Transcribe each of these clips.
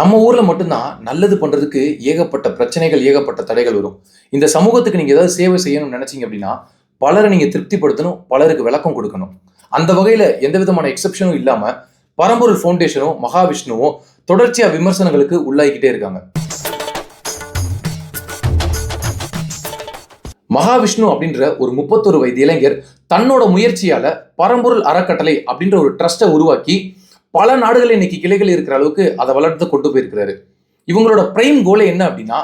நம்ம ஊர்ல மட்டும்தான் நல்லது பண்றதுக்கு ஏகப்பட்ட பிரச்சனைகள் ஏகப்பட்ட தடைகள் வரும். இந்த சமூகத்துக்கு நீங்க ஏதாவது சேவை செய்யணும்னு நினைச்சீங்க அப்படின்னா பலரை நீங்க திருப்திப்படுத்தணும் பலருக்கு விளக்கம் கொடுக்கணும். அந்த வகையில எந்த விதமான எக்ஸப்ஷனும் இல்லாமல் பரம்பொருள் ஃபவுண்டேஷனும் மகாவிஷ்ணுவும் தொடர்ச்சியாக விமர்சனங்களுக்கு உள்ளாகிக்கிட்டே இருக்காங்க. மகாவிஷ்ணு அப்படின்ற ஒரு முப்பத்தொரு வயது இளைஞர் தன்னோட முயற்சியால பரம்பொருள் அறக்கட்டளை அப்படின்ற ஒரு ட்ரஸ்ட்டை உருவாக்கி பல நாடுகள் இன்னைக்கு கிளைகள் இருக்கிற அளவுக்கு அதை வளர்த்து கொண்டு போயிருக்கிறாரு. இவங்களோட பிரைம் கோலே என்ன அப்படின்னா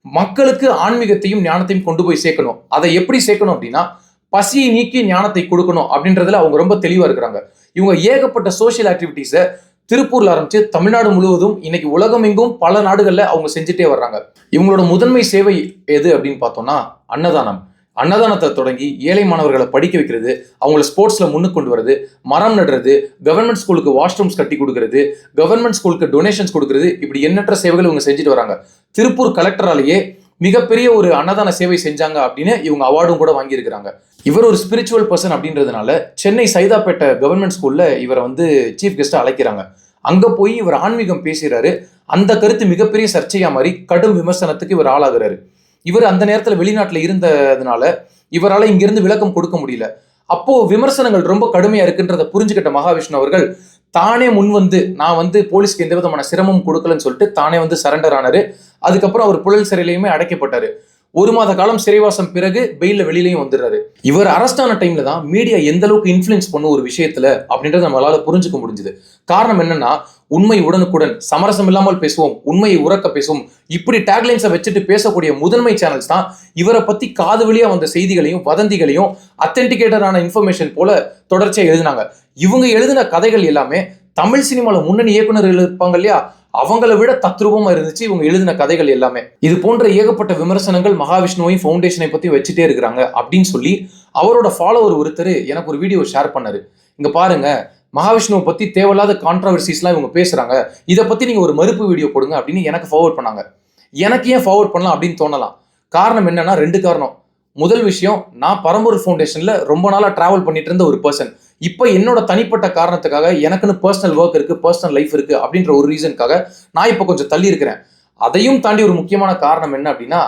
மக்களுக்கு ஆன்மீகத்தையும் ஞானத்தையும் கொண்டு போய் சேர்க்கணும். அதை எப்படி சேர்க்கணும் அப்படின்னா பசியை நீக்கி ஞானத்தை கொடுக்கணும் அப்படின்றதுல அவங்க ரொம்ப தெளிவா இருக்கிறாங்க. இவங்க ஏகப்பட்ட சோஷியல் ஆக்டிவிட்டீஸை திருப்பூர்ல ஆரம்பிச்சு தமிழ்நாடு முழுவதும் இன்னைக்கு உலகம் எங்கும் பல நாடுகளில் அவங்க செஞ்சுட்டே வர்றாங்க. இவங்களோட முதன்மை சேவை எது அப்படின்னு பார்த்தோம்னா அன்னதானம். அன்னதானத்தை தொடங்கி ஏழை மாணவர்களை படிக்க வைக்கிறது அவங்கள ஸ்போர்ட்ஸில் முன்னுக்கு கொண்டு வரது மரம் நடுறது கவர்மெண்ட் ஸ்கூலுக்கு வாஷ்ரூம்ஸ் கட்டி கொடுக்கறது கவர்மெண்ட் ஸ்கூலுக்கு டொனேஷன்ஸ் கொடுக்கறது இப்படி எண்ணற்ற சேவைகள் இவங்க செஞ்சுட்டு வராங்க. திருப்பூர் கலெக்டராலேயே மிகப்பெரிய ஒரு அன்னதான சேவை செஞ்சாங்க அப்படின்னு இவங்க அவார்டும் கூட வாங்கியிருக்கிறாங்க. இவர் ஒரு ஸ்பிரிச்சுவல் பர்சன் அப்படின்றதுனால சென்னை சைதாப்பேட்டை கவர்மெண்ட் ஸ்கூலில் இவரை வந்து சீஃப் கெஸ்ட்டை அழைக்கிறாங்க. அங்கே போய் இவர் ஆன்மீகம் பேசுகிறாரு அந்த கருத்து மிகப்பெரிய சர்ச்சையாக மாதிரி கடும் விமர்சனத்துக்கு இவர் ஆளாகிறாரு. இவர் அந்த நேரத்தில் வெளிநாட்டில் இருந்ததுனால இவரால் இங்கிருந்து விளக்கம் கொடுக்க முடியல. அப்போ விமர்சனங்கள் ரொம்ப கடுமையா இருக்குன்றத புரிஞ்சுக்கிட்ட மகாவிஷ்ணு அவர்கள் தானே முன் வந்து நான் வந்து போலீஸ்க்கு எந்த விதமான சிரமம் கொடுக்கலன்னு சொல்லிட்டு தானே வந்து சரண்டர் ஆனாரு. அதுக்கப்புறம் அவர் புழல் சிறையிலையுமே அடைக்கப்பட்டாரு. ஒரு மாத காலம் சிறைவாசம் பிறகு பெயில வெளியிலையும் வந்துடுறாரு. இவர் அரெஸ்ட் ஆன டைம்ல தான் மீடியா எந்த அளவுக்கு இன்ஃபுளுன்ஸ் பண்ணும் ஒரு விஷயத்துல அப்படின்றத நம்மளால புரிஞ்சுக்க முடிஞ்சது. காரணம் என்னன்னா உண்மை உடனுக்குடன் சமரசம் இல்லாமல் பேசுவோம் உண்மையை உறக்க பேசுவோம் இப்படி டேக்லைன்ஸை வச்சுட்டு பேசக்கூடிய முதன்மை சேனல்ஸ் தான் இவரை பத்தி காது வழியா வந்த செய்திகளையும் வதந்திகளையும் அத்தென்டிகேட்டடான இன்ஃபர்மேஷன் போல தொடர்ச்சியா எழுதினாங்க. இவங்க எழுதின கதைகள் எல்லாமே தமிழ் சினிமாவில் முன்னணி இயக்குநர்கள் இருப்பாங்க இல்லையா? அவங்கள விட தத்ரூபமாக இருந்துச்சு இவங்க எழுதின கதைகள் எல்லாமே. இது போன்ற ஏகப்பட்ட விமர்சனங்கள் மகாவிஷ்ணுவையும் ஃபவுண்டேஷனை பற்றி வச்சுட்டே இருக்கிறாங்க அப்படின்னு சொல்லி அவரோட ஃபாலோவர் ஒருத்தர் எனக்கு ஒரு வீடியோ ஷேர் பண்ணார். இங்கே பாருங்க மகாவிஷ்ணுவை பற்றி தேவையில்லாத கான்ட்ரவர்சிஸ்லாம் இவங்க பேசுகிறாங்க இதை பற்றி நீங்கள் ஒரு மறுப்பு வீடியோ போடுங்க அப்படின்னு எனக்கு ஃபார்வர்ட் பண்ணாங்க. எனக்கு ஏன் ஃபார்வர்ட் பண்ணலாம் அப்படின்னு தோணலாம். காரணம் என்னன்னா ரெண்டு காரணம். முதல் விஷயம் நான் பரம்பூர் ஃபவுண்டேஷனில் ரொம்ப நாளாக ட்ராவல் பண்ணிட்டு இருந்த ஒரு பர்சன் இப்போ என்னோட தனிப்பட்ட காரணத்துக்காக எனக்குன்னு பர்சனல் ஒர்க் இருக்குது பர்சனல் லைஃப் இருக்குது அப்படின்ற ஒரு ரீசனுக்காக நான் இப்போ கொஞ்சம் தள்ளி இருக்கிறேன். அதையும் தாண்டி ஒரு முக்கியமான காரணம் என்ன அப்படின்னா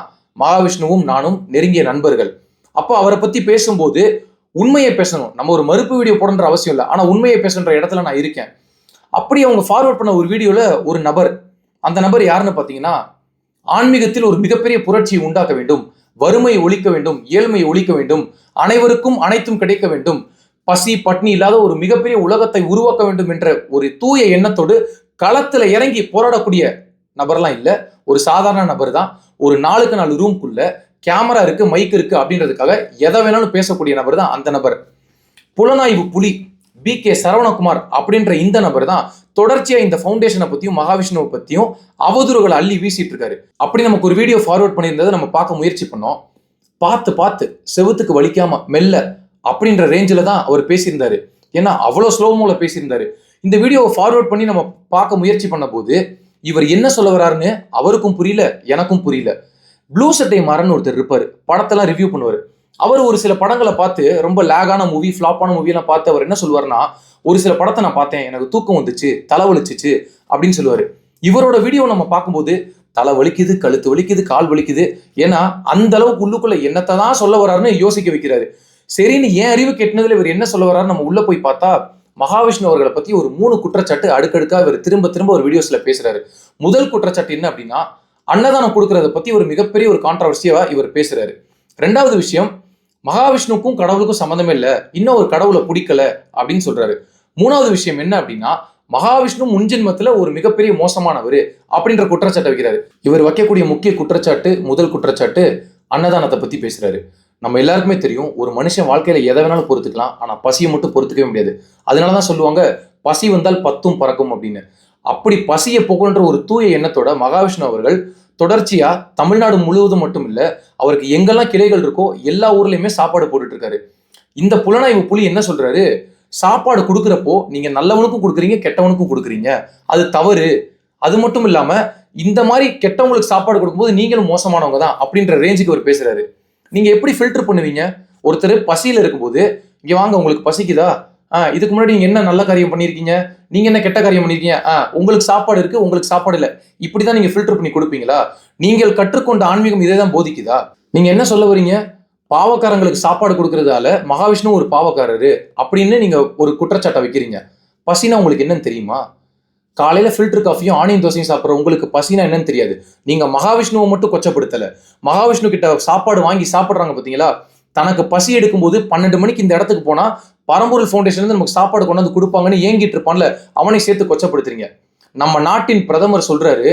மகாவிஷ்ணுவும் நானும் நெருங்கிய நண்பர்கள். அப்போ அவரை பற்றி பேசும்போது உண்மையை பேசணும். நம்ம ஒரு மறுப்பு வீடியோ போடன்ற அவசியம் இல்லை. ஆனால் உண்மையை பேசுன்ற இடத்துல நான் இருக்கேன். அப்படி அவங்க ஃபார்வர்ட் பண்ண ஒரு வீடியோவில் ஒரு நபர். அந்த நபர் யாருன்னு பார்த்தீங்கன்னா ஆன்மீகத்தில் ஒரு மிகப்பெரிய புரட்சியை உண்டாக்க வேண்டும். வறுமையை ஒழிக்க வேண்டும் ஏழ்மையை ஒழிக்க வேண்டும் அனைவருக்கும் அனைத்தும் கிடைக்க வேண்டும். பசி பட்னி இல்லாத ஒரு மிகப்பெரிய உலகத்தை உருவாக்க வேண்டும் என்ற ஒரு தூய எண்ணத்தோடு களத்துல இறங்கி போராடக்கூடிய நபர்லாம் இல்ல. ஒரு சாதாரண நபர் தான் ஒரு நாளுக்கு நாலு ரூம்குள்ள கேமரா இருக்கு மைக் இருக்கு அப்படின்றதுக்காக எதை வேணாலும் பேசக்கூடிய நபர் தான் அந்த நபர். புலனாய்வு புலி பி கே சரவணகுமார் அப்படின்ற இந்த நபர் தான் தொடர்ச்சியாக இந்த ஃபவுண்டேஷனை பற்றியும் மகாவிஷ்ணுவை பற்றியும் அவதூறுகளை அள்ளி வீசிட்டு இருக்காரு அப்படி நமக்கு ஒரு வீடியோ ஃபார்வர்ட் பண்ணியிருந்ததை நம்ம பார்க்க முயற்சி பண்ணோம். பார்த்து பார்த்து செவுத்துக்கு வலிக்காம மெல்ல அப்படின்ற ரேஞ்சில் தான் அவர் பேசியிருந்தாரு. ஏன்னா அவ்வளோ ஸ்லோமோல பேசியிருந்தாரு. இந்த வீடியோவை ஃபார்வர்ட் பண்ணி நம்ம பார்க்க முயற்சி பண்ண போது இவர் என்ன சொல்ல வராருன்னு அவருக்கும் புரியல எனக்கும் புரியல. ப்ளூ சட்டை மாறன் ஒருத்தர் இருப்பார். படத்தெல்லாம் ரிவ்யூ பண்ணுவார். அவர் ஒரு சில படங்களை பார்த்து ரொம்ப லேகான மூவி ஃப்ளாப்பான மூவியெல்லாம் பார்த்து அவர் என்ன சொல்லுவாருன்னா ஒரு சில படத்தை நான் பார்த்தேன் எனக்கு தூக்கம் வந்துச்சு தலை வலிச்சிச்சு அப்படின்னு சொல்லுவார். இவரோட வீடியோ நம்ம பார்க்கும்போது தலை வலிக்குது கழுத்து வலிக்குது கால் வலிக்குது. ஏன்னா அந்த அளவுக்கு உள்ளுக்குள்ள என்னத்தை தான் சொல்ல வர்றாருன்னு யோசிக்க வைக்கிறாரு. சரின்னு ஏன் அறிவு கெட்டினதுல இவர் என்ன சொல்ல வர்றாரு நம்ம உள்ள போய் பார்த்தா மகாவிஷ்ணு அவர்களை பத்தி ஒரு மூணு குற்றச்சாட்டு அடுக்கடுக்கா இவர் திரும்ப திரும்ப ஒரு வீடியோஸ்ல பேசுறாரு. முதல் குற்றச்சாட்டு என்ன அப்படின்னா அன்னதானம் கொடுக்கறத பத்தி ஒரு மிகப்பெரிய ஒரு கான்ட்ரவர்சியா இவர் பேசுறாரு. ரெண்டாவது விஷயம் மகாவிஷ்ணுக்கும் கடவுளுக்கும் சம்மந்தமே இல்லை. இன்னும் ஒரு கடவுளை பிடிக்கல அப்படின்னு சொல்றாரு. மூணாவது விஷயம் என்ன அப்படின்னா மகாவிஷ்ணு முன்ஜென்மத்துல ஒரு மிகப்பெரிய மோசமானவர் அப்படின்ற குற்றச்சாட்டை வைக்கிறாரு. இவர் வைக்கக்கூடிய முக்கிய குற்றச்சாட்டு முதல் குற்றச்சாட்டு அன்னதானத்தை பத்தி பேசுறாரு. நம்ம எல்லாருக்குமே தெரியும் ஒரு மனுஷன் வாழ்க்கையில எதை வேணாலும் பொறுத்துக்கலாம் ஆனா பசியை மட்டும் பொறுத்துக்கவே முடியாது. அதனாலதான் சொல்லுவாங்க பசி வந்தால் பத்தும் பறக்கும் அப்படின்னு. அப்படி பசியை போகணுன்ற ஒரு தூய எண்ணத்தோட மகாவிஷ்ணு அவர்கள் தொடர்ச்சியாக தமிழ்நாடு முழுவதும் மட்டும் இல்லை அவருக்கு எங்கெல்லாம் கிளைகள் இருக்கோ எல்லா ஊர்லேயுமே சாப்பாடு போட்டுட்டு இருக்காரு. இந்த புலனாய்வு புலி என்ன சொல்றாரு? சாப்பாடு கொடுக்குறப்போ நீங்க நல்லவனுக்கும் கொடுக்குறீங்க கெட்டவனுக்கும் கொடுக்குறீங்க. அது தவறு. அது மட்டும் இல்லாம இந்த மாதிரி கெட்டவங்களுக்கு சாப்பாடு கொடுக்கும்போது நீங்களும் மோசமானவங்க தான் அப்படின்ற ரேஞ்சுக்கு அவர் பேசுறாரு. நீங்க எப்படி ஃபில்டர் பண்ணுவீங்க? ஒருத்தர் பசியில இருக்கும்போது இங்க வாங்க உங்களுக்கு பசிக்குதா? இதுக்கு முன்னாடி நீங்க என்ன நல்ல காரியம் பண்ணியிருக்கீங்க நீங்க என்ன கெட்ட காரியம் பண்ணியிருக்கீங்க ஆ உங்களுக்கு சாப்பாடு இருக்கு உங்களுக்கு சாப்பாடு இல்லை. இப்படிதான் நீங்க ஃபில்டர் பண்ணி கொடுப்பீங்களா? நீங்கள் கற்றுக்கொண்ட ஆன்மீகம் இதே தான் போதிக்குதா? நீங்க என்ன சொல்ல வரீங்க பாவக்காரங்களுக்கு சாப்பாடு கொடுக்கறதால மகாவிஷ்ணு ஒரு பாவக்காரரு அப்படின்னு நீங்க ஒரு குற்றச்சாட்டை வைக்கிறீங்க. பசினா உங்களுக்கு என்னன்னு தெரியுமா? காலையில ஃபில்டர் காஃபியும் ஆனியன் தோசையும் சாப்பிட்ற உங்களுக்கு பசினா என்னன்னு தெரியாது. நீங்க மகாவிஷ்ணுவை மட்டும் கொச்சப்படுத்தல. மகாவிஷ்ணு கிட்ட சாப்பாடு வாங்கி சாப்பிட்றாங்க பாத்தீங்களா? தனக்கு பசி எடுக்கும்போது பன்னெண்டு மணிக்கு இந்த இடத்துக்கு போனா பரம்பூர் ஃபவுண்டேஷன் நமக்கு சாப்பாடு கொண்டு வந்து கொடுப்பாங்கன்னு ஏங்கிட்டு இருப்பான்ல அவனை சேர்த்து கொச்சப்படுத்துறீங்க. நம்ம நாட்டின் பிரதமர் சொல்றாரு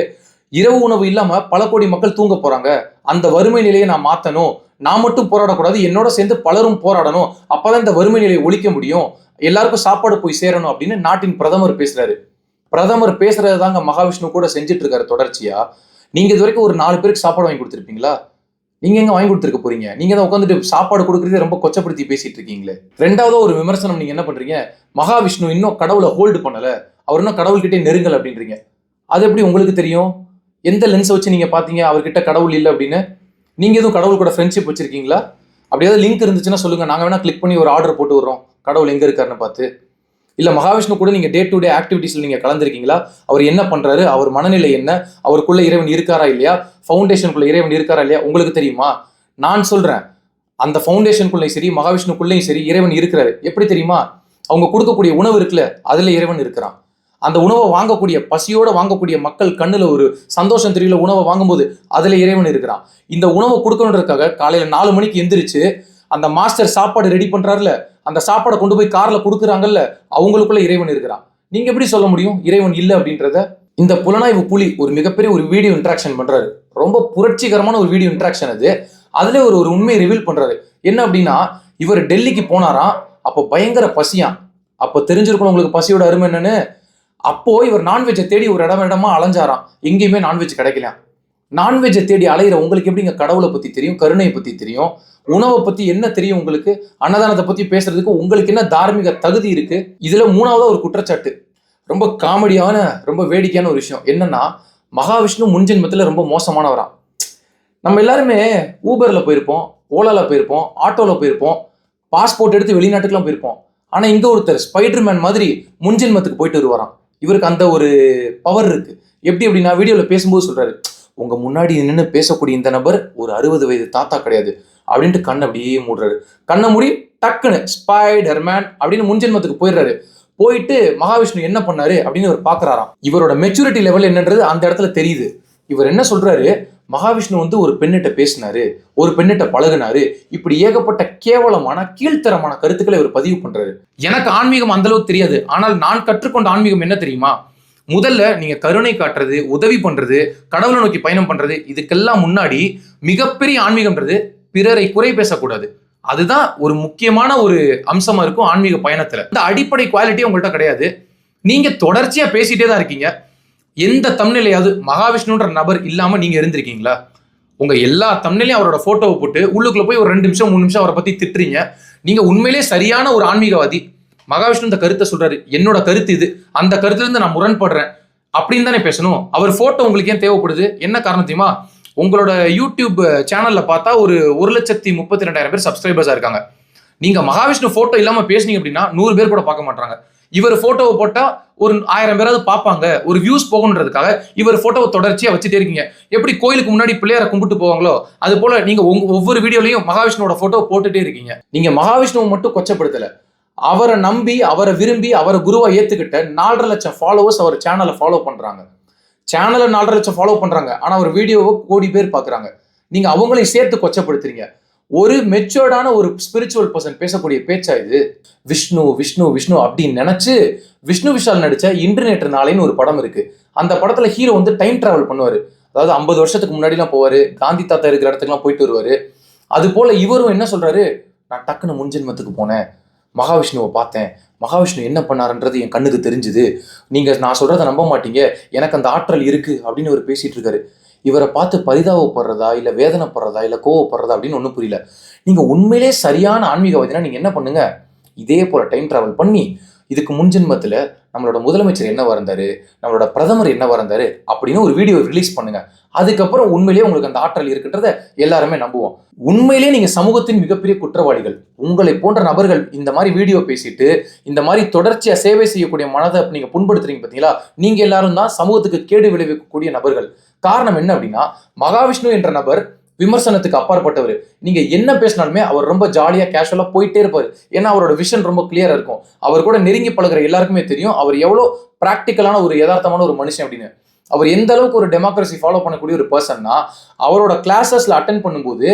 இரவு உணவு இல்லாம பல கோடி மக்கள் தூங்க போறாங்க. அந்த வறுமை நிலையை நான் மாத்தணும். நான் மட்டும் போராடக்கூடாது என்னோட சேர்ந்து பலரும் போராடணும். அப்பதான் இந்த வறுமை நிலையை ஒழிக்க முடியும். எல்லாருக்கும் சாப்பாடு போய் சேரணும் அப்படின்னு நாட்டின் பிரதமர் பேசுறாரு. பிரதமர் பேசுறது தாங்க மகாவிஷ்ணு கூட செஞ்சுட்டு இருக்காரு தொடர்ச்சியா. நீங்க இது வரைக்கும் ஒரு நாலு பேருக்கு சாப்பாடு வாங்கி கொடுத்துருப்பீங்களா? நீங்க எங்க வாங்கி கொடுத்துருக்க போறீங்க? நீங்க தான் உட்காந்துட்டு சாப்பாடு கொடுக்கறதே ரொம்ப கொச்சப்படுத்தி பேசிட்டு இருக்கீங்களே. ரெண்டாவது ஒரு விமர்சனம் நீங்க என்ன பண்றீங்க? மகாவிஷ்ணு இன்னும் கடவுளை ஹோல்டு பண்ணல. அவர் இன்னும் கடவுள்கிட்டே நெருங்கல் அப்படின்றீங்க. அது எப்படி உங்களுக்கு தெரியும்? எந்த லென்ஸை வச்சு நீங்க பாத்தீங்க? அவர்கிட்ட கடவுள் இல்லை அப்படின்னு. நீங்க எதுவும் கடவுள் கூட ஃப்ரெண்ட்ஷிப் வச்சிருக்கீங்களா? அப்படியாவது லிங்க் இருந்துச்சுன்னா சொல்லுங்க. நாங்க வேணா கிளிக் பண்ணி ஒரு ஆர்டர் போட்டு வர்றோம் கடவுள் எங்க இருக்காருன்னு பார்த்து. இல்லை மகாவிஷ்ணு கூட நீங்கள் டே டு டே ஆக்டிவிட்டீஸில் நீங்கள் கலந்துருக்கீங்களா? அவர் என்ன பண்ணுறாரு அவர் மனநிலை என்ன? அவருக்குள்ள இறைவன் இருக்காரா இல்லையா? ஃபவுண்டேஷனுக்குள்ள இறைவன் இருக்காரா இல்லையா? உங்களுக்கு தெரியுமா? நான் சொல்கிறேன் அந்த ஃபவுண்டேஷனுக்குள்ளேயும் சரி மகாவிஷ்ணுக்குள்ளேயும் சரி இறைவன் இருக்கிறாரு. எப்படி தெரியுமா? அவங்க கொடுக்கக்கூடிய உணவு இருக்குல்ல அதில் இறைவன் இருக்கிறான். அந்த உணவை வாங்கக்கூடிய பசியோடு வாங்கக்கூடிய மக்கள் கண்ணில் ஒரு சந்தோஷம் தெரியல உணவை வாங்கும்போது அதில் இறைவன் இருக்கிறான். இந்த உணவை கொடுக்கணுன்றதுக்காக காலையில் நாலு மணிக்கு எந்திரிச்சு அந்த மாஸ்டர் சாப்பாடு ரெடி பண்றாருல அந்த சாப்பாடை கொண்டு போய் கார்ல கொடுக்குறாங்கல்ல அவங்களுக்குள்ள இறைவன் இருக்கிறான். நீங்க எப்படி சொல்ல முடியும்? இறைவன் இல்லை அப்படின்றத? இந்த புலனாய்வு புலி ஒரு மிகப்பெரிய ஒரு வீடியோ இன்ட்ராக்ஷன் பண்றாரு. ரொம்ப புரட்சிகரமான ஒரு வீடியோ இன்ட்ராக்ஷன் அது. அதுல ஒரு ஒரு உண்மையை ரிவீல் பண்றாரு. என்ன அப்படின்னா இவர் டெல்லிக்கு போனாராம் அப்போ பயங்கர பசியான் அப்போ தெரிஞ்சிருக்கணும் உங்களுக்கு பசியோட அருமை என்னன்னு? அப்போ இவர் நான்வெஜ்ஜை தேடி ஒரு இடம் இடமா அலைஞ்சாராம். எங்கேயுமே நான்வெஜ் கிடைக்கலாம் நான்வெஜ்ஜை தேடி அலையிற உங்களுக்கு எப்படிங்க கடவுளை பத்தி தெரியும் கருணையை பத்தி தெரியும்? உணவை பத்தி என்ன தெரியும் உங்களுக்கு? அன்னதானத்தை பத்தி பேசுறதுக்கு உங்களுக்கு என்ன தார்மீக தகுதி இருக்கு? இதுல மூணாவதாக ஒரு குற்றச்சாட்டு. ரொம்ப காமெடியான ரொம்ப வேடிக்கையான ஒரு விஷயம். என்னன்னா மகாவிஷ்ணு முன்ஜென்மத்துல ரொம்ப மோசமானவரா. நம்ம எல்லாருமே ஊபர்ல போயிருப்போம் ஓலால போயிருப்போம் ஆட்டோல போயிருப்போம் பாஸ்போர்ட் எடுத்து வெளிநாட்டுக்குலாம் போயிருப்போம். ஆனா இங்க ஒருத்தர் ஸ்பைடர்மேன் மாதிரி முன்ஜென்மத்துக்கு போயிட்டு வருவாராம். இவருக்கு அந்த ஒரு பவர் இருக்கு. எப்படி அப்படின்னா வீடியோல பேசும்போது சொல்றாரு உங்கள் முன்னாடி நின்று பேசக்கூடிய இந்த நபர் ஒரு அறுபது வயது தாத்தா கிடையாது அப்படின்ட்டு கண்ணை அப்படியே மூடுறாரு. கண்ணை மூடி டக்குன்னு ஸ்பைடர் மேன் அப்படின்னு முன்ஜென்மத்துக்கு போயிடுறாரு. போயிட்டு மகாவிஷ்ணு என்ன பண்ணாரு அப்படின்னு அவர் பார்க்குறாராம் இவரோட மெச்சூரிட்டி லெவல் என்னன்றது அந்த இடத்துல தெரியுது. இவர் என்ன சொல்றாரு? மகாவிஷ்ணு வந்து ஒரு பெண்ணிட்ட பேசினாரு. ஒரு பெண்ணிட்ட பழகுனாரு. இப்படி ஏகப்பட்ட கேவலமான கீழ்த்தரமான கருத்துக்களை இவர் பதிவு பண்றாரு. எனக்கு ஆன்மீகம் அந்த அளவுக்கு தெரியாது. ஆனால் நான் கற்றுக்கொண்ட ஆன்மீகம் என்ன தெரியுமா? முதல்ல நீங்க கருணை காட்டுறது உதவி பண்றது கடவுளை நோக்கி பயணம் பண்றது இதுக்கெல்லாம் முன்னாடி மிகப்பெரிய ஆன்மீகம்ன்றது பிறரை குறை பேசக்கூடாது. அதுதான் ஒரு முக்கியமான ஒரு அம்சமா இருக்கும் ஆன்மீக பயணத்துல. இந்த அடிப்படை குவாலிட்டி உங்கள்கிட்ட கிடையாது. நீங்க தொடர்ச்சியா பேசிட்டே தான் இருக்கீங்க. எந்த தமிழ்நிலையாவது மகாவிஷ்ணுன்ற நபர் இல்லாம நீங்க இருந்திருக்கீங்களா? உங்க எல்லா தமிழ்லையும் அவரோட போட்டோவை போட்டு உள்ளுக்குள்ள போய் ஒரு ரெண்டு நிமிஷம் மூணு நிமிஷம் அவரை பத்தி திட்டுறீங்க. நீங்க உண்மையிலே சரியான ஒரு ஆன்மீகவாதி. மகாவிஷ்ணு இந்த கருத்தை சொல்றாரு. என்னோட கருத்து இது. அந்த கருத்துல இருந்து நான் முரண்படுறேன். அப்படின்னு தானே பேசணும். அவர் போட்டோ உங்களுக்கு ஏன் தேவைப்படுது? என்ன காரணம் தெரியுமா? உங்களோட யூடியூப் சேனல்ல பார்த்தா ஒரு ஒரு லட்சத்தி முப்பத்தி ரெண்டாயிரம் பேர் சப்ஸ்கிரைபர்ஸா இருக்காங்க. நீங்க மகாவிஷ்ணு போட்டோ இல்லாம பேசுனீங்க அப்படின்னா நூறு பேர் கூட பார்க்க மாட்டாங்க. இவர் போட்டோவை போட்டா ஒரு ஆயிரம் பேராவது பார்ப்பாங்க. ஒரு வியூஸ் போகணுன்றதுக்காக இவர் போட்டோவை தொடர்ச்சியா வச்சுட்டே இருக்கீங்க. எப்படி கோயிலுக்கு முன்னாடி பிள்ளையார கும்பிட்டு போவாங்களோ அது போல நீங்க ஒவ்வொரு வீடியோலையும் மகாவிஷ்ணுவோட போட்டோ போட்டுட்டே இருக்கீங்க. நீங்க மகாவிஷ்ணுவை மட்டும் கொச்சப்படுத்தல. அவரை நம்பி அவரை விரும்பி அவரை குருவாக ஏற்றுக்கிட்ட நாலரை லட்சம் ஃபாலோவர்ஸ் அவர் சேனலை ஃபாலோ பண்ணுறாங்க சேனலை நாலரை லட்சம் ஃபாலோ பண்ணுறாங்க ஆனால் அவர் வீடியோவை கோடி பேர் பார்க்குறாங்க நீங்கள் அவங்களையும் சேர்த்து கொச்சப்படுத்துறீங்க. ஒரு மெச்சோர்டான ஒரு ஸ்பிரிச்சுவல் பர்சன் பேசக்கூடிய பேச்சா இது? விஷ்ணு விஷ்ணு விஷ்ணு அப்படின்னு நினச்சி விஷ்ணு விஷால் நடித்த இன்டர்நெட் நாளைன்னு ஒரு படம் இருக்குது அந்த படத்தில் ஹீரோ வந்து டைம் ட்ராவல் பண்ணுவார். அதாவது ஐம்பது வருஷத்துக்கு முன்னாடிலாம் போவார். காந்தி தாத்தா இருக்கிற இடத்துக்குலாம் போயிட்டு வருவார். அது போல் இவரும் என்ன சொல்கிறாரு நான் டக்குன்னு முன்ஜென்மத்துக்கு போனேன். மகாவிஷ்ணுவை பார்த்தேன். மகாவிஷ்ணு என்ன பண்ணாருன்றது என் கண்ணுக்கு தெரிஞ்சுது. நீங்கள் நான் சொல்கிறத நம்ப மாட்டீங்க. எனக்கு அந்த ஆற்றல் இருக்குது அப்படின்னு அவர் பேசிகிட்டு இருக்காரு. இவரை பார்த்து பரிதாபப்படுறதா இல்லை வேதனைப்படுறதா இல்லை கோவப்படுறதா அப்படின்னு ஒன்றும் புரியல. நீங்கள் உண்மையிலே சரியான ஆன்மீகவாதினா நீங்கள் என்ன பண்ணுங்கள் இதே போல் டைம் ட்ராவல் பண்ணி இதுக்கு முன்ஜென்மத்தில் நம்மளோட முதலமைச்சர் என்ன இருந்தாரு நம்மளோட பிரதமர் என்ன இருந்தாரு அப்படின்னு ஒரு வீடியோ ரிலீஸ் பண்ணுங்க. அதுக்கப்புறம் உண்மையிலேயே உங்களுக்கு அந்த ஆற்றல் இருக்குன்றத எல்லாருமே நம்புவோம். உண்மையிலேயே நீங்க சமூகத்தின் மிகப்பெரிய குற்றவாளிகள் உங்களை போன்ற நபர்கள் இந்த மாதிரி வீடியோ பேசிட்டு இந்த மாதிரி தொடர்ச்சியா சேவை செய்யக்கூடிய மனதை நீங்க புண்படுத்துறீங்க பாத்தீங்களா? நீங்க எல்லாரும் தான் சமூகத்துக்கு கேடு விளைவிக்கக்கூடிய நபர்கள். காரணம் என்ன அப்படின்னா மகாவிஷ்ணு என்ற நபர் விமர்சனத்துக்கு அப்பாற்பட்டவர். நீங்க என்ன பேசினாலுமே அவர் ரொம்ப ஜாலியா கேஷுவலா போயிட்டே இருப்பாரு. ஏன்னா அவரோட விஷன் ரொம்ப கிளியரா இருக்கும். அவர் கூட நெருங்கி பழகுற எல்லாருக்குமே தெரியும். அவர் எவ்வளோ பிராக்டிக்கலான ஒரு யதார்த்தமான ஒரு மனுஷன் அப்படின்னு. அவர் எந்த அளவுக்கு ஒரு டெமோக்ரஸி ஃபாலோ பண்ணக்கூடிய ஒரு பர்சன்னா அவரோட கிளாஸஸ்ல அட்டன் பண்ணும்போது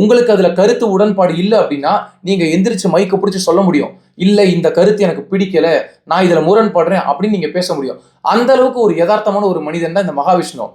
உங்களுக்கு அதுல கருத்து உடன்பாடு இல்லை அப்படின்னா நீங்க எந்திரிச்சு மைக்கை பிடிச்சி சொல்ல முடியும். இல்ல இந்த கருத்து எனக்கு பிடிக்கல நான் இதுல முரண்படுறேன் அப்படின்னு நீங்க பேச முடியும். அந்த அளவுக்கு ஒரு யதார்த்தமான ஒரு மனிதன் தான் இந்த மகாவிஷ்ணு.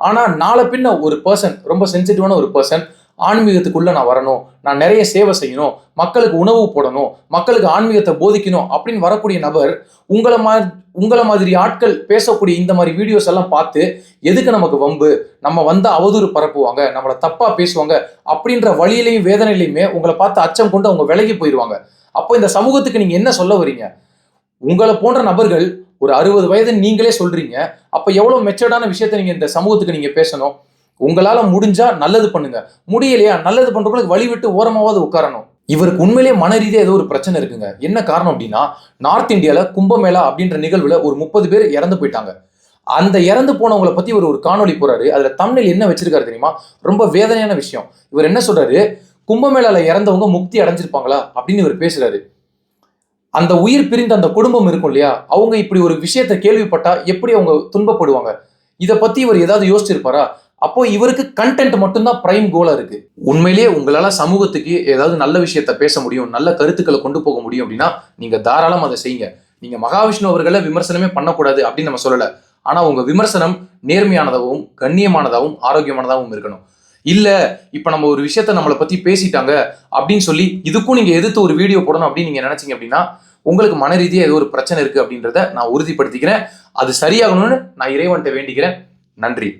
ஆனால் நாளை பின்ன ஒரு பர்சன் ரொம்ப சென்சிட்டிவான ஒரு பர்சன் ஆன்மீகத்துக்குள்ளே நான் வரணும் நான் நிறைய சேவை செய்யணும் மக்களுக்கு உணவு போடணும் மக்களுக்கு ஆன்மீகத்தை போதிக்கணும் அப்படின்னு வரக்கூடிய நபர் உங்களை மாதிரி உங்களை மாதிரி ஆட்கள் பேசக்கூடிய இந்த மாதிரி வீடியோஸ் எல்லாம் பார்த்து எதுக்கு நமக்கு வம்பு? நம்ம வந்தால் அவதூறு பரப்புவாங்க நம்மளை தப்பாக பேசுவாங்க அப்படின்ற வழியிலையும் வேதனையிலையுமே உங்களை பார்த்து அச்சம் கொண்டு அவங்க விலகி போயிடுவாங்க. அப்போ இந்த சமூகத்துக்கு நீங்கள் என்ன சொல்ல வரீங்க? உங்களை போன்ற நபர்கள் ஒரு அறுபது வயது நீங்களே சொல்றீங்க. அப்ப எவ்வளவு மெச்சர்டான விஷயத்த நீங்க இந்த சமூகத்துக்கு நீங்க பேசணும்? உங்களால முடிஞ்சா நல்லது பண்ணுங்க. முடியலையா? நல்லது பண்றவங்களுக்கு வழி விட்டு ஓரமாவது உட்காரணும். இவருக்கு உண்மையிலேயே மனரீதியாக ஏதோ ஒரு பிரச்சனை இருக்குங்க. என்ன காரணம் அப்படின்னா நார்த் இந்தியாவில் கும்பமேளா அப்படின்ற நிகழ்வில் ஒரு முப்பது பேர் இறந்து போயிட்டாங்க. அந்த இறந்து போனவங்களை பற்றி இவர் ஒரு காணொளி போறாரு. அதில் தமிழில் என்ன வச்சிருக்காரு தெரியுமா? ரொம்ப வேதனையான விஷயம். இவர் என்ன சொல்றாரு? கும்பமேளாவில் இறந்தவங்க முக்தி அடைஞ்சிருப்பாங்களா? அப்படின்னு இவர் பேசுறாரு. அந்த உயிர் பிரிந்த அந்த குடும்பம் இருக்கும் இல்லையா? அவங்க இப்படி ஒரு விஷயத்த கேள்விப்பட்டா எப்படி அவங்க துன்பப்படுவாங்க? இதை பத்தி இவர் ஏதாவது யோசிச்சிருப்பாரா? அப்போ இவருக்கு கண்டென்ட் மட்டும்தான் பிரைம் கோலா இருக்கு. உண்மையிலேயே உங்களால சமூகத்துக்கு ஏதாவது நல்ல விஷயத்த பேச முடியும் நல்ல கருத்துக்களை கொண்டு போக முடியும் அப்படின்னா நீங்க தாராளம் அதை செய்யுங்க. நீங்க மகாவிஷ்ணு அவர்களை விமர்சனமே பண்ணக்கூடாது அப்படின்னு நம்ம சொல்லல. ஆனா உங்க விமர்சனம் நேர்மையானதாகவும் கண்ணியமானதாகவும் ஆரோக்கியமானதாகவும் இருக்கணும். இல்ல இப்ப நம்ம ஒரு விஷயத்த நம்மளை பத்தி பேசிட்டாங்க அப்படின்னு சொல்லி இதுக்கும் நீங்க எதிர்த்து ஒரு வீடியோ போடணும் அப்படின்னு நீங்க நினைச்சீங்க அப்படின்னா உங்களுக்கு மன ரீதியாக ஏதோ ஒரு பிரச்சனை இருக்கு அப்படின்றத நான் உறுதிப்படுத்திக்கிறேன். அது சரியாகணும்னு நான் இறைவன்கிட்ட வேண்டிக்கிறேன். நன்றி.